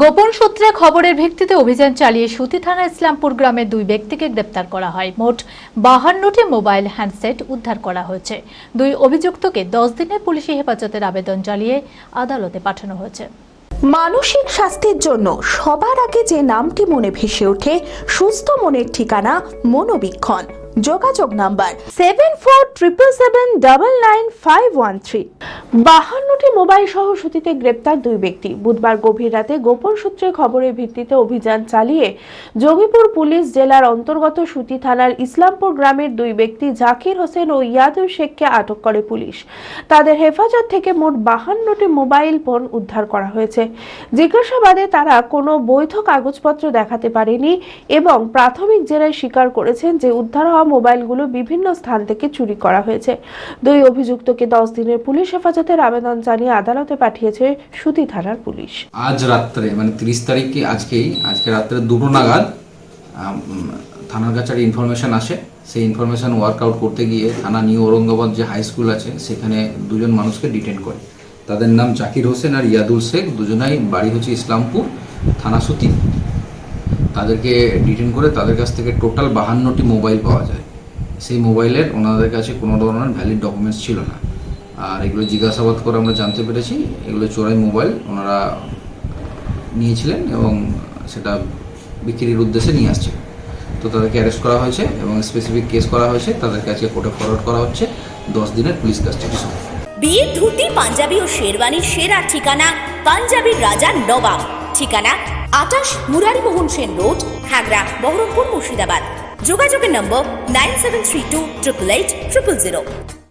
গোপন সূত্রে খবরের ভিত্তিতে অভিযান চালিয়ে সুতি থানা ইসলামপুর গ্রামের দুই ব্যক্তিকে গ্রেপ্তার করা হয়। মোট বাহান্নটি মোবাইল হ্যান্ডসেট উদ্ধার করা হয়েছে। দুই অভিযুক্তকে দশ দিনের পুলিশি হেফাজতের আবেদন চালিয়ে আদালতে পাঠানো হয়েছে। মানসিক স্বাস্থ্যের জন্য সবার আগে যে নামটি মনে ভেসে ওঠে, সুস্থ মনের ঠিকানা মনোবীক্ষণ। যোগাযোগ number seven four triple seven double nine five one three বাহান্নটি mobile সহ সুতিতে গ্রেপ্তার দুই ব্যক্তি। বুধবার গভীর রাতে গোপন সূত্রে খবরের ভিত্তিতে অভিযান চালিয়ে যোগীপুর পুলিশ জেলার অন্তর্গত সুতি থানার ইসলামপুর গ্রামের দুই ব্যক্তি জাকির হোসেন ও ইয়াদুল শেখকে আটক করে পুলিশ। তাদের হেফাজত থেকে মোট বাহান্নটি মোবাইল ফোন উদ্ধার করা হয়েছে। জিজ্ঞাসাবাদে তারা কোনো বৈধ কাগজপত্র দেখাতে পারেনি এবং প্রাথমিক জেরায় স্বীকার করেছেন যে উদ্ধার হওয়া মোবাইলগুলো বিভিন্ন স্থান থেকে চুরি করা হয়েছে। দুই অভিযুক্তকে দশ দিনের পুলিশ হেফাজতের আবেদন জানিয়ে আদালতে পাঠিয়েছে সুতি থানার পুলিশ। আজ রাত্রে মানে তিরিশ তারিখে আজকেই, আজকে রাত্রে দুটো নাগাদ থানার কাছে ইনফরমেশন আসে। সেই ইনফরমেশন ওয়ার্কআউট করতে গিয়ে থানা নিউ ঔরঙ্গাবাদ যে হাই স্কুল আছে, সেখানে দুজন মানুষকে ডিটেন করে। তাদের নাম জাকির হোসেন আর ইয়াদুল শেখ, দুজনাই বাড়ি হচ্ছে ইসলামপুর, থানা সুতি। তাদেরকে ডিটেন করে তাদের কাছ থেকে টোটাল বাহান্নটি মোবাইল পাওয়া যায়। সেই মোবাইলের ওনাদের কাছে কোনো ধরনের ভ্যালিড ডকুমেন্টস ছিল না। আর এগুলো জিজ্ঞাসাবাদ করে আমরা জানতে পেরেছি, এগুলো চোরাই মোবাইল ওনারা নিয়েছিলেন এবং সেটা বিক্রির উদ্দেশ্যে নিয়ে আসছে। তো তাদেরকে অ্যারেস্ট করা হয়েছে এবং স্পেসিফিক কেস করা হয়েছে তাদেরকে আজকে কোর্টে ফরওয়ার্ড করা হচ্ছে দশ দিনের পুলিশ কাস্টডি বিয়ের ধুতি, পাঞ্জাবি ও শেরওয়ানির সেরা ঠিকানা পাঞ্জাবির রাজা নবাব। ঠিকানা আটাশ মুরারিমোহন সেন রোড হাগরা বহরমপুর মুর্শিদাবাদ। যোগাযোগের number nine seven three two triple eight triple zero.